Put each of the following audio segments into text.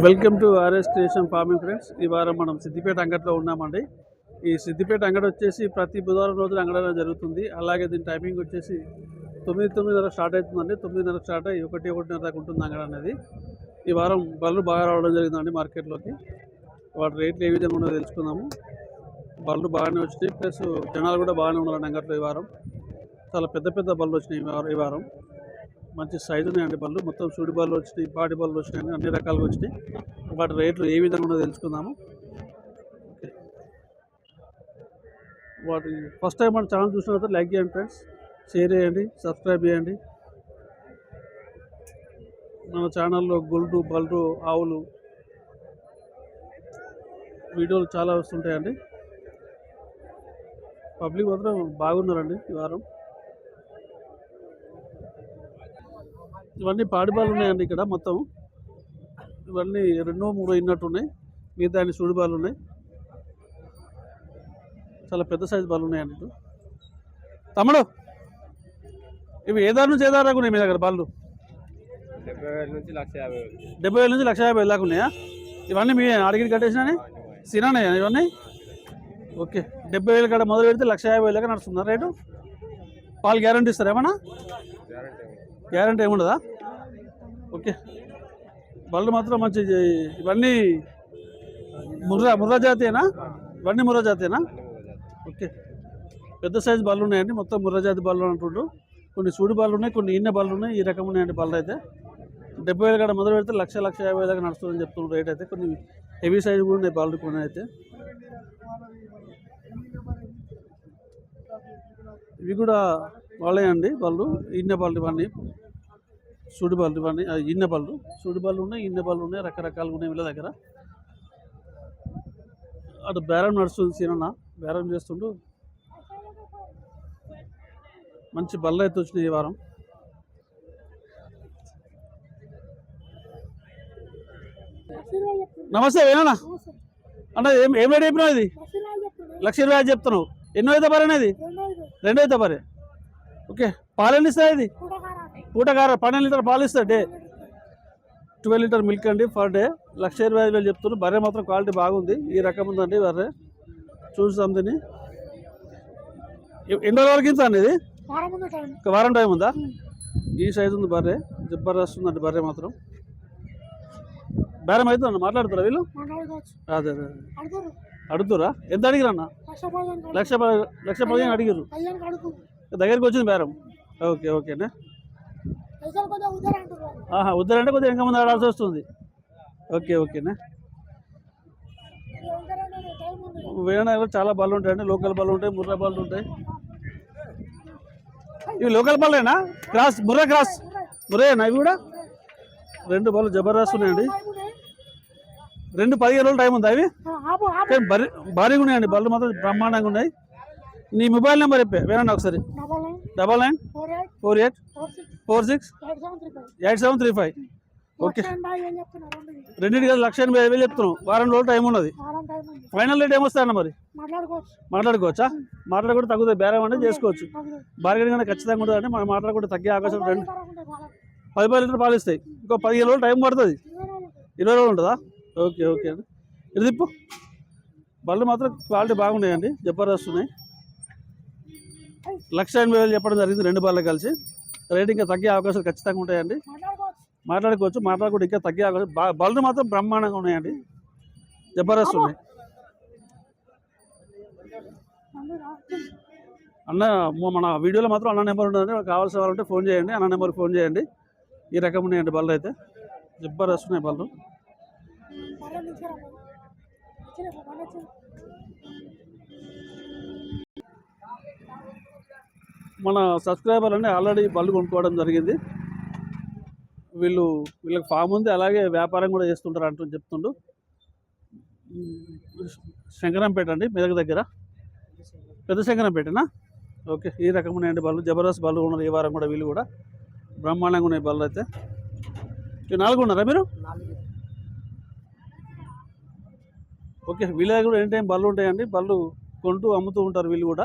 Welcome to RS creation farming friends ఈ వారం మనం సిద్దిపేట అంగట్లో ఉన్నామండి. ఈ సిద్దిపేట అంగడి వచ్చేసి ప్రతి బుధవారం రోజున అంగడి జరుగుతుంది. అలాగే దీని టైమింగ్ వచ్చేసి తొమ్మిది తొమ్మిదిన్నర స్టార్ట్ అవుతుందండి. తొమ్మిదిన్నర స్టార్ట్ అయ్యి ఒకటి ఒకటిన్నర దాకా ఉంటుంది అంగడ అనేది. ఈ వారం బళ్ళు బాగా రావడం జరిగిందండి మార్కెట్లోకి. వాటి రేట్లు ఏ విధంగా ఉన్నదో తెలుసుకుందాము. బళ్ళు బాగానే వచ్చినాయి. ప్లస్ జనాలు కూడా బాగానే ఉన్నారండి అంగట్లో ఈ వారం. చాలా పెద్ద పెద్ద బళ్ళు వచ్చినాయి ఈ వారం- ఈ వారం మంచి సైజు ఉన్నాయండి బళ్ళు. మొత్తం సూడి బళ్ళు వచ్చినాయి బాడీ బళ్ళు వచ్చినాయి అన్ని రకాలుగా వచ్చినాయి. వాటి రేట్లు ఏ విధంగా ఉన్నదో తెలుసుకుందాము. ఓకే. వాటి ఫస్ట్ టైం మన ఛానల్ చూసిన తర్వాత లైక్ చేయండి ఫ్రెండ్స్ షేర్ చేయండి సబ్స్క్రైబ్ చేయండి. మన ఛానల్లో గుల్డు బల్రు ఆవులు వీడియోలు చాలా వస్తుంటాయండి. పబ్లిక్ మాత్రం బాగున్నారండి ఈ వారం. ఇవన్నీ పాడిబాలు ఉన్నాయండి ఇక్కడ మొత్తం. ఇవన్నీ రెండో మూడో ఇన్నట్టు ఉన్నాయి మిగతా అన్ని సుడి బాలు ఉన్నాయి చాలా పెద్ద సైజు బాలు ఉన్నాయండి ఇటు. తమ్ముడు ఇవి ఏ నుంచి ఏ దాకా ఉన్నాయి మీ దగ్గర బాళ్ళు డెబ్బై వేల నుంచి లక్ష యాభై దాకా ఉన్నాయా? ఇవన్నీ మీ అడిగి కట్టేసినా సినానయ్యా ఇవన్నీ? ఓకే. డెబ్బై వేలు కాడ మొదలు పెడితే లక్ష యాభై వేలు దాకా నడుస్తుందా రేటు? పాలు గ్యారంటీ ఇస్తారా ఏమన్నా? గ్యారంటీ ఏముండదా? ఓకే. బళ్ళు మాత్రం మంచి ఇవన్నీ ముర్రా ముర్రా జాతీయేనా ఇవన్నీ ముర్రా జాతీయేనా ఓకే. పెద్ద సైజు బళ్ళు ఉన్నాయండి. మొత్తం ముర్రా జాతి బళ్ళు అంటుండ్రు. కొన్ని సూడి బళ్ళు ఉన్నాయి కొన్ని ఇన్న బళ్ళు ఉన్నాయి. ఈ రకం ఉన్నాయండి బళ్ళు అయితే. డెబ్బై వేలు కాడ మొదలు పెడితే లక్ష లక్ష యాభై దాకా నడుస్తుందని చెప్తున్నారు రేట్ అయితే. కొన్ని హెవీ సైజు కూడా ఉన్నాయి బళ్ళు కొన్ని అయితే. ఇవి కూడా వాళ్ళే అండి బళ్ళు ఇన్నె బళ్ళు ఇవన్నీ. సుడి బళ్ళు ఇవన్నీ ఇన్నె బళ్ళు. సుడి బళ్ళు ఉన్నాయి ఇన్నె బళ్ళు ఉన్నాయి రకరకాలుగా ఉన్నాయి వీళ్ళ దగ్గర. అటు బేరం నడుస్తుంది సీనన్న. బేరం చేస్తుండు. మంచి బళ్ళు అయితే వచ్చినాయి ఈ వారం. నమస్తే ఏనా అన్న ఏం ఏం రేట్ చెప్పినావు ఇది? లక్ష ఇరవై ఐదు చెప్తున్నావు. ఎన్నో అయితే పరేనా ఇది రెండో అయితే పరే. ఓకే. పాలు ఎన్ని ఇస్తాయి ఇది? పూటకార పన్నెండు లీటర్ పాలు ఇస్తాయి డే. ట్వెల్వ్ లీటర్ మిల్క్ అండి పర్ డే. లక్ష ఇరవై ఐదు వేలు చెప్తున్నారు. బర్రె మాత్రం క్వాలిటీ బాగుంది. ఈ రకం ఉందండి బర్రె. చూసాం దీన్ని. ఎన్ని రోజుల వరకు ఇంత అండి ఇది? వారం టైం ఉందా? ఈ సైజు ఉంది బర్రె. జబర్దస్త్ ఉందండి బర్రె మాత్రం. బేరం అవుతుందండి మాట్లాడుతారా వీళ్ళు? అదే అదే అడుగుతురా. ఎంత అడిగిరన్న లక్ష లక్ష పదిహేను అడిగిరు దగ్గరికి వచ్చింది బేరం. ఓకే ఓకేనే. ఆహా వద్దరంటే కొద్దిగా ఇంకా ముందు ఆడాల్సి వస్తుంది. ఓకే ఓకేనే? వేణాలు చాలా బళ్ళు ఉంటాయండి లోకల్ బళ్ళు ఉంటాయి ముర్రా బళ్ళు ఉంటాయి. ఇవి లోకల్ బల్లేనా క్రాస్ ముర్రా క్రాస్. ముర్రేనా ఇవి కూడా? రెండు బళ్ళు జబర్దస్త్ ఉన్నాయండి. రెండు పదిహేను రోజులు టైం ఉందా భారీ భారీగా ఉన్నాయండి. బళ్ళు మాత్రం బ్రహ్మాండంగా ఉన్నాయి. నీ మొబైల్ నెంబర్ చెప్పే వేరండి ఒకసారి. Double nine four eight four six eight seven three five okay రెండింటి కదా లక్ష ఎనభై ఐదు వేలు చెప్తున్నావు వారం రోజులు టైం ఉన్నది. ఫైనల్ రేట్ ఏమొస్తాయన్న మరి? మాట్లాడుకోవచ్చు. మాట్లాడకుండా తగ్గుతుంది బేరం అంటే చేసుకోవచ్చు. బార్గెనింగ్ అనేది ఖచ్చితంగా ఉంటుంది అంటే మనం మాట్లాడకుండా తగ్గే అవకాశం రెండు. పది పది లీటర్ పాలు ఇస్తాయి. ఇంకో పదిహేను రోజులు టైం పడుతుంది. ఇరవై రోజులు ఉంటుందా? ఓకే ఓకే అండి ఇది తిప్పు. బళ్ళు మాత్రం క్వాలిటీ బాగున్నాయండి. జబర్దస్త్ ఉన్నాయి. లక్ష ఎనభై వేలు చెప్పడం జరిగింది రెండు బళ్ళు కలిసి. రేట్ ఇంకా తగ్గే అవకాశాలు ఖచ్చితంగా ఉంటాయండి. మాట్లాడుకోవచ్చు మాట్లాడుకుంటే ఇంకా తగ్గే అవకాశం బళ్ళు మాత్రం బ్రహ్మాండంగా ఉన్నాయండి. జబర్దస్త్ ఉన్నాయి. అన్న మన వీడియోలో మాత్రం అన్న నెంబర్ ఉంటుందండి. కావాల్సిన కావాల్సిన వాళ్ళంటే ఫోన్ చేయండి అన్న నెంబర్ ఫోన్ చేయండి. ఈ రకం ఉన్నాయండి బళ్ళు అయితే. జబర్దస్త్ ఉన్నాయి బళ్ళు మన సబ్స్క్రైబర్ అని ఆల్రెడీ బళ్ళు కొనుక్కోవడం జరిగింది. వీళ్ళు వీళ్ళకి ఫామ్ ఉంది అలాగే వ్యాపారం కూడా చేస్తుంటారు అంటూ చెప్తుండు. శంకరంపేట అండి మెదక్ దగ్గర పెద్ద శంకరంపేటనా? ఓకే ఈ రకం బళ్ళు జబర్దస్త్ బళ్ళు ఉన్నారు ఈ వారం కూడా వీళ్ళు కూడా. బ్రహ్మాండంగా ఉన్నాయి బళ్ళు అయితే. ఇవి నాలుగు ఉన్నారా మీరు? ఓకే వీళ్ళ దగ్గర కూడా ఎనీ టైం బళ్ళు ఉంటాయండి? బళ్ళు కొంటూ అమ్ముతూ ఉంటారు వీళ్ళు కూడా.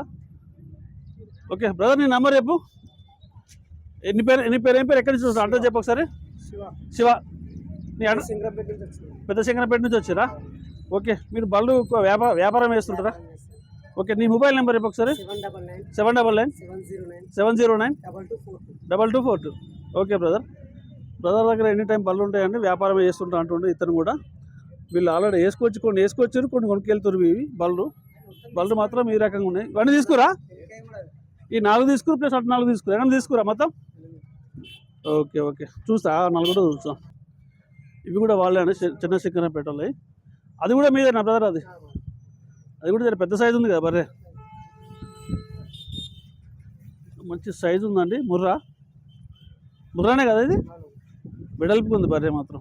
ఓకే బ్రదర్ నీ నెంబర్ చెప్పు. ఎన్ని పేరు ఎన్ని పేరు ఏం పేరు ఎక్కడి నుంచి అంటే చెప్పు ఒకసారి. శివ. శివ. నీ అడ్ర- సింగరపేట నుంచి వచ్చినాం. పెద్ద శంకరపేట నుంచి వచ్చారా? ఓకే మీరు బళ్ళు వ్యాపార వ్యాపారం వేస్తుంటారా ఓకే నీ మొబైల్ నెంబర్ ఇప్పుడు ఒకసారి. Seven double nine. Seven zero nine. Seven zero nine. Double two four two. Double two four two. Okay brother. Brother దగ్గర ఎనీ టైం బళ్ళు ఉంటాయండి వ్యాపారం చేస్తుంటా అంటుండే ఇతను కూడా. వీళ్ళు ఆల్రెడీ వేసుకొచ్చి కొన్ని వేసుకొచ్చారు కొన్ని కొనుక్కెళ్తారు ఇవి బళ్ళు. బళ్ళు మాత్రం ఈ రకంగా ఉన్నాయి. ఇవన్నీ తీసుకురా. ఈ నాలుగు తీసుకురు ప్లస్ అటు నాలుగు తీసుకురా. ఎక్కడ తీసుకురా మొత్తం? Okay okay. చూస్తా కూడా చూస్తాం. ఇవి కూడా వాళ్ళే అండి చిన్న చికెన్ పెట్టాలి అది కూడా మీదే నా బ్రదర్ అది. అది కూడా పెద్ద సైజు ఉంది కదా బర్రె. మంచి సైజు ఉందండి ముర్రా. ముర్రానే కదా ఇది? వెడల్పుగా ఉంది బర్రె మాత్రం.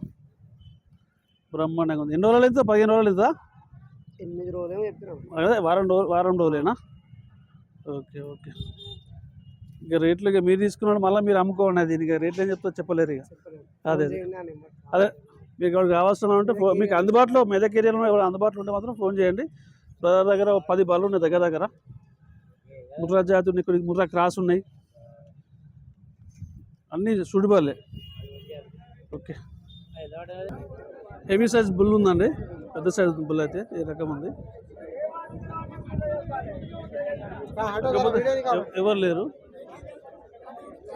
బ్రహ్మాండంగా ఉంది. ఎన్ని రోజులు అవుతుందా పదిహేను రోజులు అవుతుందా ఎనిమిది చెప్పినాం అదే వారం రోజులు వారం రోజులేనా? Okay okay. ఇక రేట్లు ఇక మీరు తీసుకున్నాడు మళ్ళీ మీరు అమ్ముకోండి అది ఇక రేట్లు ఏం చెప్తా చెప్పలేరు ఇక. అదే. అదే. మీకు ఎవరు కావాల్సిన ఉంటే మీకు అందుబాటులో మెదక్ ఏరియాలో ఎవరు అందుబాటులో ఉంటే మాత్రం ఫోన్ చేయండి. బ్రదర్ దగ్గర ఒక పది బళ్ళు ఉన్నాయి దగ్గర దగ్గర. ముర్రా జాతి ఉన్నాయి కొన్ని ముర్రా క్రాస్ ఉన్నాయి. అన్నీ సుడి బళ్ళే. ఓకే. హెవీ సైజ్ బుల్ ఉందండి. పెద్ద సైజ్ బుల్ అయితే ఈ రకం ఉంది? ఎవరు లేరు?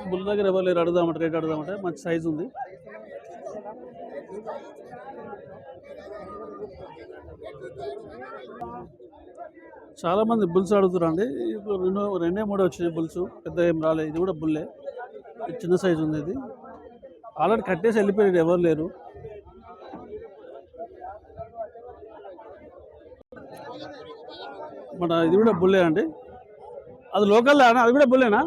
బుల్ దగ్గర ఎవరు లేరు? అడుగుదామంటే రేట్ అడుగుదామంటే మంచి సైజ్ ఉంది. చాలా మంది బుల్స్ అడుగుతారండి ఇప్పుడు రెండు రెండే మూడు వచ్చినాయి బుల్స్. పెద్ద ఏం రాలేదు ఇది కూడా బుల్లే. చిన్న సైజు ఉంది ఇది. ఆల్రెడీ కట్టేసి వెళ్ళిపోయారు. ఎవరు లేరు? మన ఇది కూడా బుల్లే అండి. అది లోకల్ అది కూడా బుల్లేనా?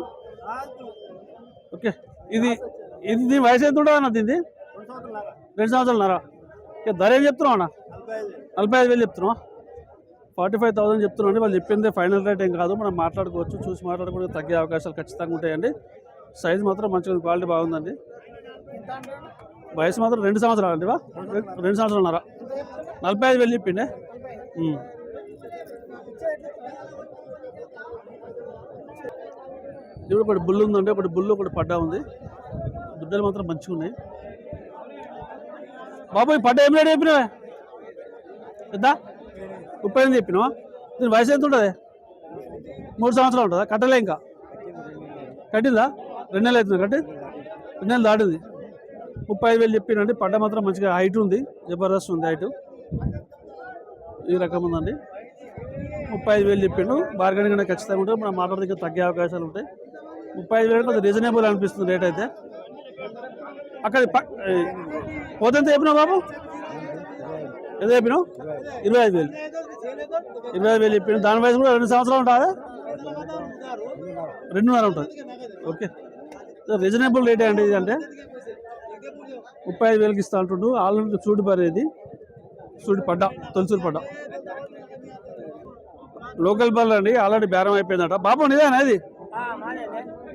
ఓకే. ఇది ఇది దీని వయసు ఎంత ఉంటుంది అన్న దీన్ని రెండు సంవత్సరాలున్నారా ఇక ధర ఏం చెప్తున్నావు అన్న? నలభై ఐదు వేలు చెప్తున్నావా? ఫార్టీ ఫైవ్ థౌసండ్ చెప్తున్నాండి వాళ్ళు చెప్పిందే ఫైనల్ రేట్ ఏం కాదు. మనం మాట్లాడుకోవచ్చు చూసి మాట్లాడుకుంటే తగ్గే అవకాశాలు ఖచ్చితంగా ఉంటాయండి. సైజ్ మాత్రం మంచిగా క్వాలిటీ బాగుందండి. వయసు మాత్రం రెండు సంవత్సరాలు అండి వా? రెండు సంవత్సరాలున్నారా నలభై ఐదు వేలు చెప్పిండే? ఇప్పుడు ఒకటి బుల్లు ఉందండి ఒకటి బుల్లు ఒకటి పడ్డా ఉంది. దుడ్డలు మాత్రం మంచిగా ఉన్నాయి. బాబు ఈ పడ్డ ఏం రేటు చెప్పినావే? పెద్ద? ముప్పై ఎనిమిది చెప్పినావా? దీని వయసు ఎంత ఉంటుంది? మూడు సంవత్సరాలు ఉంటుందా? కట్టలే ఇంకా. కట్టిందా? రెండు నెలలు అవుతుంది కట్టి? రెండు నెలలు దాటింది. ముప్పై ఐదు వేలు చెప్పినండి పడ్డ మాత్రం మంచిగా హైట్ ఉంది. జబర్దస్త్ ఉంది హైట్. ఈ రకం ఉందండి. ముప్పై ఐదు వేలు చెప్పిండు బార్గెనింగ్ అనేది ఖచ్చితంగా ఉంటుంది. మనం మాటల దగ్గర తగ్గే అవకాశాలు ఉంటాయి. ముప్పై ఐదు వేలు కొంచెం రీజనబుల్ అనిపిస్తుంది రేట్ అయితే. అక్కడ ప- పోతే చెప్పినావు బాబు? ఏదో చెప్పినావు? ఇరవై ఐదు వేలు. ఇరవై ఐదు వేలు చెప్పిన దాని వయసు కూడా రెండు సంవత్సరాలు ఉంటుందా? రెండున్నర ఉంటుంది. ఓకే. రీజనబుల్ రేటే అండి ఇది అంటే? ముప్పై ఐదు వేలకి ఇస్తా అంటుండు. ఆల్రెడీ చూడు పరేది చూడు పడ్డా. తొలిసూరు పడ్డా. లోకల్ బల్ అండి. ఆల్రెడీ బేరం అయిపోయిందట. బాబు నీదేనా ఇది?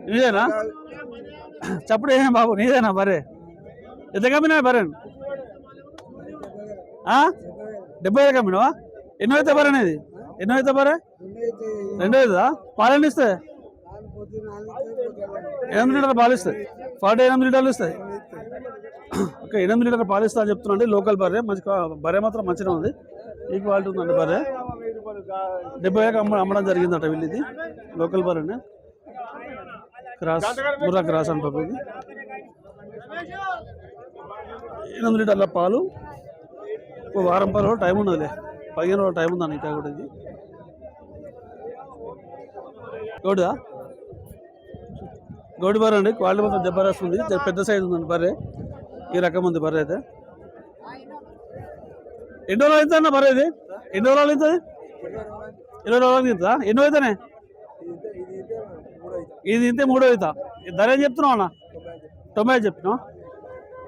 నీదేనా చప్పుడు ఏం బాబు? నీదేనా బరే ఎంత కమ్మినా బరే డెబ్బై ఐదు కమ్మినావా? ఎన్నో అయితే బరే అనేది? ఎన్నో అయితే బరే రెండో అవుతుందా పాలెండి ఇస్తే ఎనిమిది లీటర్ల పాలు ఇస్తాయి. ఫార్టీ ఎనిమిది లీటర్లు ఇస్తాయి. ఓకే ఎనిమిది లీటర్ పాలు అని చెప్తున్నాండి లోకల్ బర్రె. మంచి బర్రె మాత్రం మంచిగా ఉంది. ఈ క్వాలిటీ ఉందండి బర్రె. డెబ్బై వేలకు అమ్మ అమ్మడం జరిగిందట వీళ్ళది. లోకల్ బర్రెనే. క్రాస్ బుర్రా క్రాస్ అంటారు ఇది ఎనిమిది లీటర్ల పాలు. ఒక వారం పది రోజులు టైం ఉన్నదిలే. పదిహేను రోజులు టైం ఉందండి ఇంకా కూడా ఇది. గౌడా గౌడి బర్రె అండి. క్వాలిటీ మొత్తం జబర్దస్త్ ఉంది పెద్ద సైజ్ ఉందండి బర్రె. ఈ రకం ఉంది బర్రె అయితే. ఎన్ని రోజులు అవుతుంది అన్న బర్రె ఇది? ఎన్ని రోజులు అవుతుంది ఇరవై రోజులు అవుతుందా ఎన్నో అవుతానే ఇది ఇంతే మూడో అవుతా ధర ఏం చెప్తున్నావు అన్న? తొంభై చెప్తున్నావు.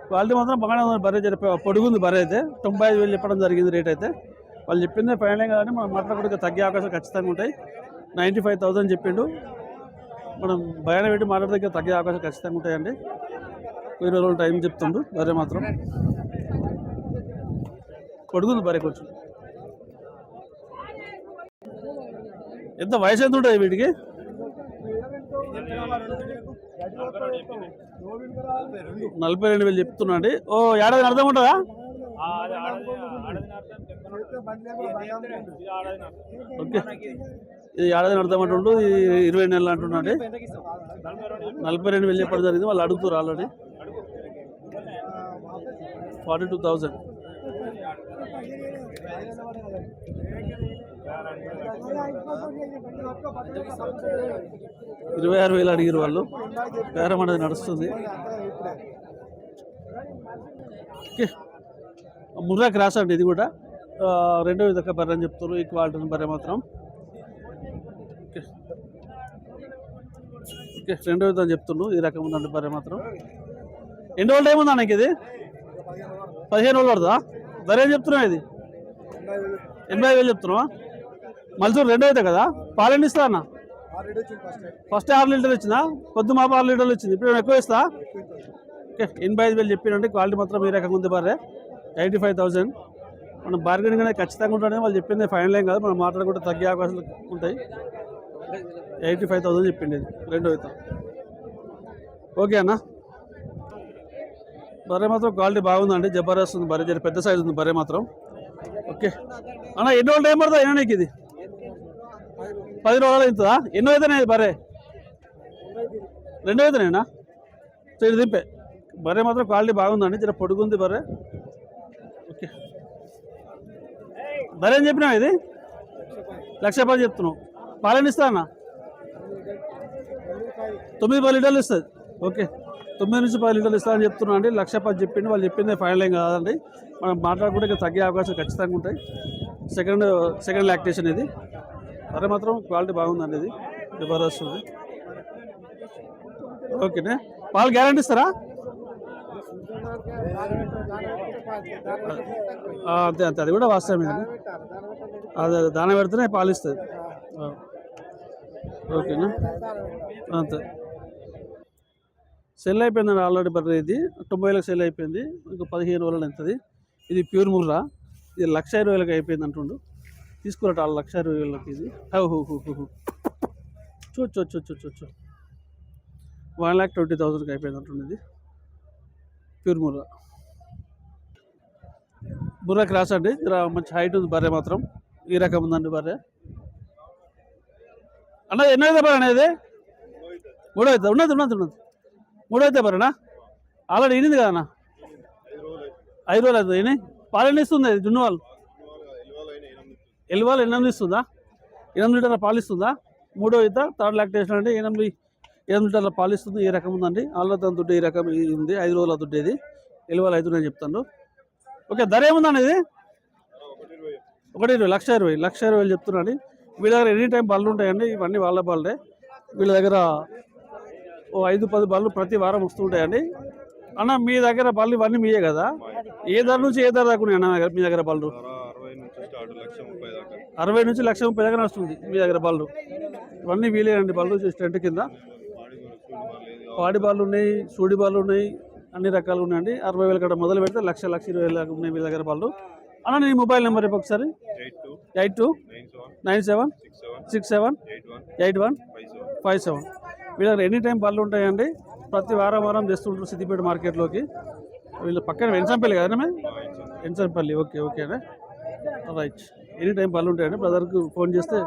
క్వాలిటీ మాత్రం బాగానే ఉంది బర్రె పొడుగుంది బర్రె అయితే. తొంభై ఐదు వేలు చెప్పడం జరిగింది రేట్ అయితే. వాళ్ళు చెప్పిందే ఫైనల్ కానీ మనం మాట్లాడుకుంటే తగ్గే అవకాశాలు ఖచ్చితంగా ఉంటాయి. నైంటీ ఫైవ్ థౌసండ్ చెప్పిండు. మనం భయాన పెట్టి మాట్లాడితే తగ్గే అవకాశాలు ఖచ్చితంగా ఉంటాయండి. ఇరవై రోజులు టైం చెప్తుండు బర్రె మాత్రం. పొడుగుంది బర్రె కొంచెం. ఎంత వయసు ఎంత ఉంటుంది వీటికి? నలభై రెండు వేలు చెప్తున్నాండి ఓ ఏడాది అర్థం ఉంటుందా? ఓకే. ఇది ఏడాది అర్థం అంటుండు ఇది ఇరవై నెలలు అంటున్నాండి నలభై రెండు వేలు చెప్పడం జరిగింది. వాళ్ళు అడుగుతారు ఆల్రెడీ. Forty two thousand. ఇరవై ఆరు వేలు అడిగారు వాళ్ళు. బేరం అనేది నడుస్తుంది. ఓకే. ముర్రా క్రాస్ అండి ఇది కూడా. రెండో విధంగా బర్రె అని చెప్తారు ఈ క్వాలిటీ బర్రె మాత్రం. ఓకే. ఓకే. రెండో విధంగా చెప్తున్నాను ఈ రకం ఉందండి బర్రె మాత్రం. ఎన్ని రోజులు టైం ఉందా నాకు ఇది? పదిహేను రోజులు పడుతుందా? ధర ఏం చెప్తున్నావు ఇది? ఎనభై వేలు చెప్తున్నావా? మల్సూరు రెండో అయితే కదా? పాలెండి ఇస్తా అన్న ఫస్ట్ ఆరు లీటర్లు వచ్చిందా? పొద్దు మాపు ఆరు లీటర్లు వచ్చింది. ఇప్పుడు ఎక్కువ ఇస్తా ఓకే ఎనభై ఐదు వేలు చెప్పినంటే క్వాలిటీ మాత్రం ఈ రకంగా ఉంది బారే ఎయిటీ ఫైవ్ థౌసండ్. మనం బార్గెనింగ్ అనేది ఖచ్చితంగా ఉంటాడని వాళ్ళు చెప్పింది. ఫైనల్ ఏం కాదు మనం మాట్లాడుకుంటే తగ్గే అవకాశాలు ఉంటాయి. ఎయిటీ ఫైవ్ థౌసండ్ చెప్పింది రెండో విత్తం ఓకే అన్న. బర్రె మాత్రం క్వాలిటీ బాగుందండి. జబర్దస్త్ ఉంది బర్రె పెద్ద సైజు ఉంది బర్రె మాత్రం. ఓకే. అన్న ఎన్ని రోజులు టైం పడుతుంది అయినా నీకు ఇది? పది రోజులు అవుతుందా? ఎన్నో అవుతున్నాయి ఇది బర్రె? రెండో అయితేనేనా ఇది దింపే. బరే మాత్రం క్వాలిటీ బాగుందండి జర పొడుగుంది బరే ఓకే. ధర ఏం చెప్పినావు ఇది? లక్ష పది చెప్తున్నావు. పాలని ఇస్తానా అన్న? తొమ్మిది పది లీటర్లు ఇస్తుంది. ఓకే. తొమ్మిది నుంచి పది లీటర్లు ఇస్తా అని చెప్తున్నా అండి. లక్ష పది చెప్పింది వాళ్ళు చెప్పింది ఫైనల్ ఏం కాదండి. మనం మాట్లాడుకుంటే ఇంకా తగ్గే అవకాశాలు ఖచ్చితంగా ఉంటాయి. సెకండ్ సెకండ్ లాక్టేషన్ ఇది. అరే మాత్రం క్వాలిటీ బాగుందండి ఇది జబర్దస్త్ ఉంది ఓకేనే? పాలు గ్యారంటీ ఇస్తారా? అంతే అంతే. అది కూడా వాస్తవం అదే అదే. దాన పెడితేనే పాలు ఇస్తుంది ఓకేనా? అంతే. సెల్ అయిపోయిందండి ఆల్రెడీ బర్రె ఇది. తొంభై వేలకు సెల్ అయిపోయింది. ఇంకా పదిహేను వేలు అవుతుంది ఇది ప్యూర్ ముర్రా. ఇది లక్ష ఇరవై వేలకు అయిపోయింది అంటుండు. తీసుకురట వాళ్ళు లక్ష ఇరవై వేలకి ఇది. హో హో హో హో హో. చూ చూ చూ వన్ ల్యాక్ ట్వంటీ థౌసండ్కి అయిపోయింది ఇది ప్యూర్ ముర్రా. బుర్రా క్రాస్ అండి మంచి హైట్ ఉంది బర్రె మాత్రం. ఈ రకం ఉందండి బర్రె. అన్న ఎన్నో అయితే బర్రె అనేది మూడో అవుతుంది ఉన్నది ఉన్నది ఉన్నది. మూడో అయితే బర్రెనా? ఆల్రెడీ ఈనింది కదా అన్న? ఐదు రోజులు అవుతుంది ఈయన పాలు ఇస్తుంది అది జున్ను వాళ్ళు? ఎల్వాళ్ళు ఎనిమిది ఇస్తుందా? ఎనిమిది లీటర్ల పాలు ఇస్తుందా? మూడో ఈత థర్డ్ లాక్టేషన్ అంటే ఎనిమిది ఎనిమిది లీటర్ల పాలిస్తుంది ఏ ఈ రకం ఉందండి. ఆల్రెడీ దుడ్డు ఈ రకం ఇది ఉంది ఐదు రోజుల దుడ్డు ఇది. ఎల్వాళ్ళు ఐదు నేను చెప్తాను ఓకే ధర ఏముందండి ఇది? ఒకటి ఇరవై లక్ష ఇరవై లక్ష ఇరవై వేలు చెప్తున్నాను వీళ్ళ దగ్గర ఎనీ టైం బళ్ళు ఉంటాయండి ఇవన్నీ వాళ్ళ బళ్ళే. వీళ్ళ దగ్గర ఓ ఐదు పది బళ్ళు ప్రతి వారం వస్తూ ఉంటాయండి. అన్న మీ దగ్గర బళ్ళు ఇవన్నీ మీయే కదా? ఏ ధర నుంచి ఏ ధర దాకా ఉన్నాయి అన్న మీ దగ్గర బళ్ళు? అరవై నుంచి లక్ష ముప్పై దాకా నడుస్తుంది దగ్గర వస్తుంది మీ దగ్గర బళ్ళు. ఇవన్నీ వీలేనండి బళ్ళు టెంట్ కింద. పాడి బాళ్ళు ఉన్నాయి సూడి బాళ్ళు ఉన్నాయి అన్ని రకాలు ఉన్నాయండి. అరవై వేల కాడ మొదలు పెడితే లక్ష లక్ష ఇరవై వేల దాకా ఉన్నాయి మీ దగ్గర బళ్ళు. అన్న నీ మొబైల్ నెంబర్ రేపు ఒకసారి. Eight two nine seven six seven eight one five seven. మీ దగ్గర ఎనీ టైం బళ్ళు ఉంటాయండి. ప్రతి వారం వారం తెస్తుంటారు సిద్దిపేట మార్కెట్లోకి. వీళ్ళు పక్కన వెంచంపల్లి కదా వెంచంపల్లి ఓకే ఓకేనా రైట్. ఎనీ టైం బళ్ళు ఉంటాయండి బ్రదర్కి ఫోన్ చేస్తే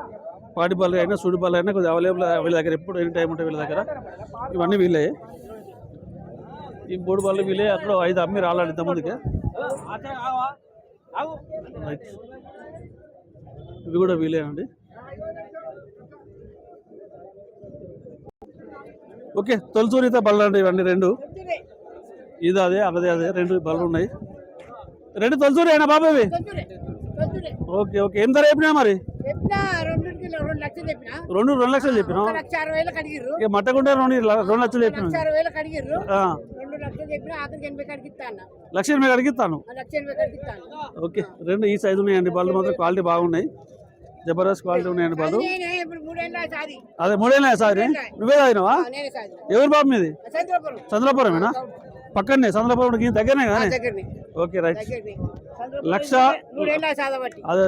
పాడి బళ్ళు అయినా సుడి బళ్ళు అయినా కొద్దిగా అవైలబుల్ వీళ్ళ దగ్గర ఎప్పుడు ఎనీ టైం ఉంటాయి వీళ్ళ దగ్గర. ఇవన్నీ వీళ్ళే ఈ మూడు బళ్ళు వీళ్ళే అక్కడ ఐదు అమ్మి రాలండి ఇంతమందికి రైట్ ఇవి కూడా వీలేనండి ఓకే తొలసూరిత బళ్ళు అండి ఇవన్నీ రెండు. ఇది అదే అదే అదే రెండు బళ్ళు ఉన్నాయి. రెండు తొలిచూరి అయినా బాబు ఇవి? Okay okay. ధర చెప్పినా మరి? రెండు రెండు లక్షలు చెప్పినా. మట్టకుంటే రెండు రెండు లక్షలు చెప్పినా? లక్ష ఎనభై ఇస్తాను. ఓకే రెండు ఈ సైజు ఉన్నాయండి బళ్ళు మాత్రం క్వాలిటీ బాగున్నాయి. జబర్దస్త్ క్వాలిటీ ఉన్నాయండి మూడేళ్ళ సాది. అదే మూడేనా సారీ నువ్వే తాగినావా ఎవరు బాబు మీది? చంద్రపురం. చంద్రపురమేనా? పక్కనే చంద్రపురం దీని దగ్గరనే కానీ? Okay right. లక్ష అదే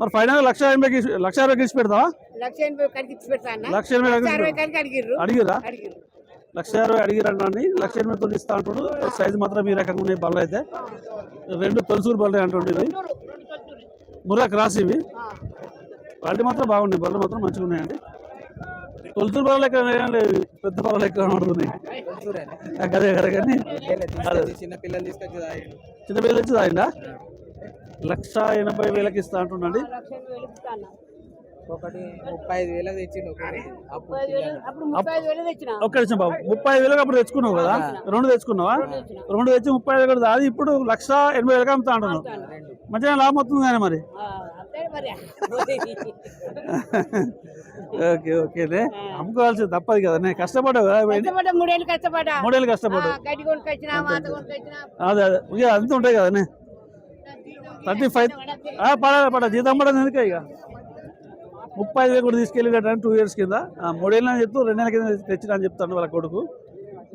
మరి ఫైనల్ లక్ష ఎనభైకి లక్ష అరవైకి ఇచ్చి పెడతావా? లక్ష ఎనభై ఎనభై అరవై అడిగిరా లక్ష అరవై అడిగిరండి అండి లక్ష ఎనిమిది తొమ్మిది ఇస్తా అంటాడు. సైజు మాత్రం ఈ రకంగా ఉన్నాయి బళ్ళు అయితే. రెండు తొలసూరు బళ్ళు అంటుండే ఇవి. ముర్రా క్రాస్ ఇవి. క్వాలిటీ మాత్రం బాగున్నాయి బళ్ళు మాత్రం మంచిగా ఉన్నాయండి తొలసూరు బళ్ళు లెక్క ఉన్నాయండి, పెద్ద బళ్ళు లెక్క కనబడుతున్నాయి అదే అదే కానీ. చిన్న పిల్లలు తీసుకొచ్చి చిన్న పిల్లలు వచ్చి తాగిందా లక్ష ఎనభై వేలకి ఇస్తా అంటుండండి. అన్న. ఒకటి ముప్పై ఐదు వేలకు తెచ్చిండు బాబు. ముప్పై ఐదు వేలకు అప్పుడు తెచ్చుకున్నావు కదా? రెండు తెచ్చుకున్నావా? రెండు తెచ్చి ముప్పై ఐదు కూడా అది ఇప్పుడు లక్ష ఎనభై వేలకు అమ్ముతా అంటున్నావు. మంచిగా లాభం వస్తుంది కానీ మరి. ఆ, అంతే మరి ఓకే ఓకేనే అమ్ముకోవాల్సింది తప్పదు కదా కదా. కష్టపడ్డా మూడేళ్ళు కష్టపడ్డా మూడేళ్ళు కొనుకొచ్చిన అదే అదే అంత ఉంటాయి కదనే థర్టీ ఫైవ్ పడాలి పడ జీతం పడదు ఎందుకే ఇక ముప్పై ఐదు వేలు కూడా తీసుకెళ్ళి టూ ఇయర్స్ కింద మూడేళ్ళ చెప్తూ రెండు నెలల కింద తెచ్చిన అని చెప్తాను వాళ్ళ కొడుకు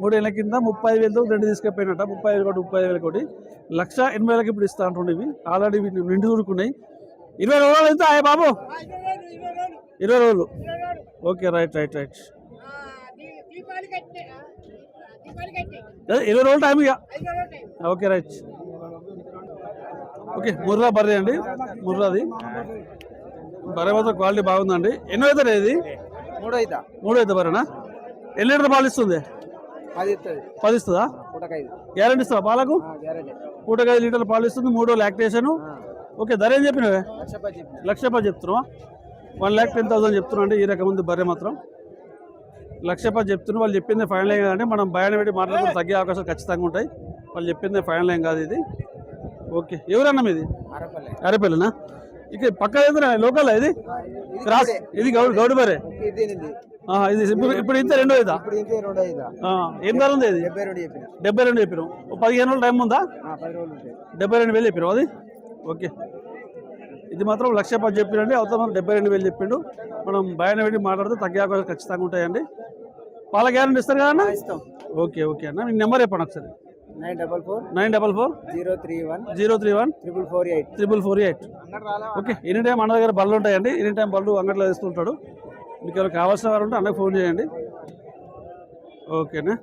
మూడేళ్ళ కింద ముప్పై ఐదు వేలతో రెండు తీసుకెళ్ళిపోయినట్ట ముప్పై ఐదు కోటి ముప్పై ఐదు వేల కోటి లక్ష ఎనభై వేలకి ఇప్పుడు ఇస్తా అంటుండే ఇవి ఆల్రెడీ నిండి దూరుకున్నాయి ఇరవై రోజులు ఎంత? అయ్యా బాబు. ఇరవై రోజులు. Okay right right right. ఇరవై రోజులు టైం ఇక. Okay right. ఓకే ముర్రా బర్రె అండి. ముర్రాది. బర్రె మాత్రం క్వాలిటీ బాగుందండి. ఎన్నో అవుతుంది ఇది? మూడు అవుతా మూడు అవుతుంది బర్రెనా? ఎన్ని లీటర్ పాలు ఇస్తుంది? పది ఇస్తుంది. పూటకైదు గ్యారంటీ ఇస్తుందా పాలకు? గ్యారెంటీ. పూటకి ఐదు లీటర్ల పాలు ఇస్తుంది మూడో లాక్టేషన్. ఓకే ధర ఏం చెప్పినవే? లక్ష పది చెప్తున్నావా? వన్ ల్యాక్ టెన్ థౌసండ్ చెప్తున్నా అండి ఈ రకం ఉంది బర్రె మాత్రం. లక్ష పది చెప్తున్నా వాళ్ళు చెప్పింది ఫైనల్ ఏం కాదండి మనం బయట పెట్టి మాట్లాడుకుంటే తగ్గే అవకాశాలు ఖచ్చితంగా ఉంటాయి. వాళ్ళు చెప్పింది ఫైనల్ ఏం కాదు ఇది. ఓకే ఎవరన్నా మీది? అరపల్లె. అరేపల్లినా? ఇక పక్క లోకల్ ఇది? క్రాస్ ఇది. గౌడ్ గౌడు బరే ఇది ఇప్పుడు ఇప్పుడు ఇంత రెండో ఇదా? ఏం ధర ఉంది ఇది? డెబ్బై రెండు చెప్పిన. ఓ పదిహేను రోజులు టైం ఉందా? డెబ్బై రెండు వేలు చెప్పినాం అది? ఓకే. ఇది మాత్రం లక్ష పది చెప్పినండి అవతల మనం డెబ్బై రెండు వేలు చెప్పిండు. మనం బయట పెట్టి మాట్లాడితే తగ్గే అవకాశాలు ఖచ్చితంగా ఉంటాయండి. పాల గ్యారెంటీ ఇస్తారు కదా అన్న? ఇస్తాం. ఓకే ఓకే అన్న. మీ నెంబర్ చెప్పండి ఒకసారి. Nine double four nine double four zero three one zero three one triple four eight. Triple four eight. Okay any time మన దగ్గర బళ్ళు ఉంటాయండి. ఎనీ టైం బళ్ళు అంగట్లో వేస్తుంటాడు మీకు ఎవరు కావాల్సిన వారు ఉంటే అన్నకు ఫోన్ చేయండి. ఓకేనా